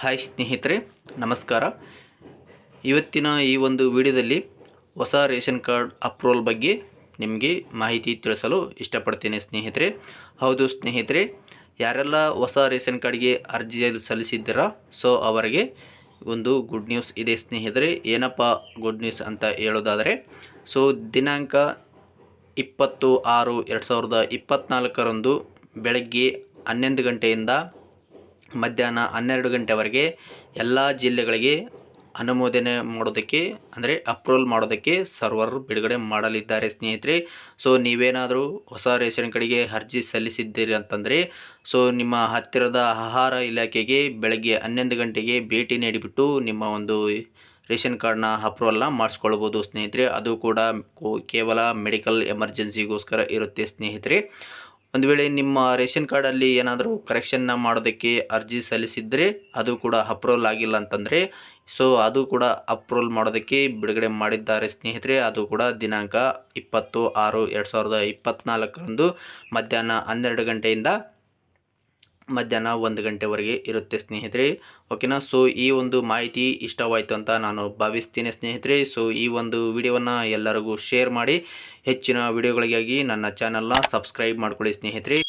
Hi ಸ್ನೇಹಿತರೆ, ನಮಸ್ಕಾರ. ಇವತ್ತಿನ ಈ ಒಂದು ವಿಡಿಯೋದಲ್ಲಿ ಹೊಸ ರೇಷನ್ ಕಾರ್ಡ್ ಅಪ್ರೂವಲ್ ಬಗ್ಗೆ ನಿಮಗೆ ಮಾಹಿತಿ ತಿಳಿಸಲು ಇಷ್ಟಪಡ್ತೇನೆ ಸ್ನೇಹಿತರೆ. ಹೌದು ಸ್ನೇಹಿತರೆ, ಯಾರೆಲ್ಲ ಹೊಸ ರೇಷನ್ ಕಾರ್ಡ್ಗೆ ಅರ್ಜಿ ಸಲ್ಲಿಸಿದ್ದೀರಾ, ಸೊ ಅವರಿಗೆ ಒಂದು ಗುಡ್ ನ್ಯೂಸ್ ಇದೆ ಸ್ನೇಹಿತರೆ. ಏನಪ್ಪ ಗುಡ್ ನ್ಯೂಸ್ ಅಂತ ಹೇಳೋದಾದರೆ, ಸೊ ದಿನಾಂಕ ಇಪ್ಪತ್ತು ಆರು ಎರಡು ಸಾವಿರದ ಇಪ್ಪತ್ತ್ನಾಲ್ಕರಂದು ಬೆಳಗ್ಗೆ ಹನ್ನೊಂದು ಗಂಟೆಯಿಂದ ಮಧ್ಯಾಹ್ನ ಹನ್ನೆರಡು ಗಂಟೆವರೆಗೆ ಎಲ್ಲ ಜಿಲ್ಲೆಗಳಿಗೆ ಅನುಮೋದನೆ ಮಾಡೋದಕ್ಕೆ, ಅಂದರೆ ಅಪ್ರೂವಲ್ ಮಾಡೋದಕ್ಕೆ ಸರ್ವರ್ ಬಿಡುಗಡೆ ಮಾಡಲಿದ್ದಾರೆ ಸ್ನೇಹಿತರೆ. ಸೊ ನೀವೇನಾದರೂ ಹೊಸ ರೇಷನ್ ಕಡೆಗೆ ಅರ್ಜಿ ಸಲ್ಲಿಸಿದ್ದೀರಿ ಅಂತಂದರೆ ಸೊ ನಿಮ್ಮ ಹತ್ತಿರದ ಆಹಾರ ಇಲಾಖೆಗೆ ಬೆಳಗ್ಗೆ ಹನ್ನೊಂದು ಗಂಟೆಗೆ ಭೇಟಿ ನೀಡಿಬಿಟ್ಟು ನಿಮ್ಮ ಒಂದು ರೇಷನ್ ಕಾರ್ಡ್ನ ಅಪ್ರೂವಲ್ನ ಮಾಡಿಸ್ಕೊಳ್ಬೋದು ಸ್ನೇಹಿತರೆ. ಅದು ಕೂಡ ಕೇವಲ ಮೆಡಿಕಲ್ ಎಮರ್ಜೆನ್ಸಿಗೋಸ್ಕರ ಇರುತ್ತೆ ಸ್ನೇಹಿತರೆ. ಒಂದು ವೇಳೆ ನಿಮ್ಮ ರೇಷನ್ ಕಾರ್ಡಲ್ಲಿ ಏನಾದರೂ ಕರೆಕ್ಷನ್ನ ಮಾಡೋದಕ್ಕೆ ಅರ್ಜಿ ಸಲ್ಲಿಸಿದರೆ ಅದು ಕೂಡ ಅಪ್ರೂವಲ್ ಆಗಿಲ್ಲ ಅಂತಂದರೆ ಸೊ ಅದು ಕೂಡ ಅಪ್ರೂವಲ್ ಮಾಡೋದಕ್ಕೆ ಬಿಡುಗಡೆ ಮಾಡಿದ್ದಾರೆ ಸ್ನೇಹಿತರೆ, ಅದು ಕೂಡ ದಿನಾಂಕ ಇಪ್ಪತ್ತು ಆರು ಎರಡು ಸಾವಿರದ ಇಪ್ಪತ್ತ್ನಾಲ್ಕರಂದು ಮಧ್ಯಾಹ್ನ ಹನ್ನೆರಡು ಗಂಟೆಯಿಂದ ಮಧ್ಯಾಹ್ನ ಒಂದು ಗಂಟೆವರೆಗೆ ಇರುತ್ತೆ ಸ್ನೇಹಿತರೆ. ಓಕೆನಾ? ಸೊ ಈ ಒಂದು ಮಾಹಿತಿ ಇಷ್ಟವಾಯಿತು ಅಂತ ನಾನು ಭಾವಿಸ್ತೀನಿ ಸ್ನೇಹಿತರೆ. ಸೊ ಈ ಒಂದು ವಿಡಿಯೋವನ್ನು ಎಲ್ಲರಿಗೂ ಶೇರ್ ಮಾಡಿ, ಹೆಚ್ಚಿನ ವಿಡಿಯೋಗಳಿಗಾಗಿ ನನ್ನ ಚಾನಲ್ನ ಸಬ್ಸ್ಕ್ರೈಬ್ ಮಾಡ್ಕೊಳ್ಳಿ ಸ್ನೇಹಿತರೆ.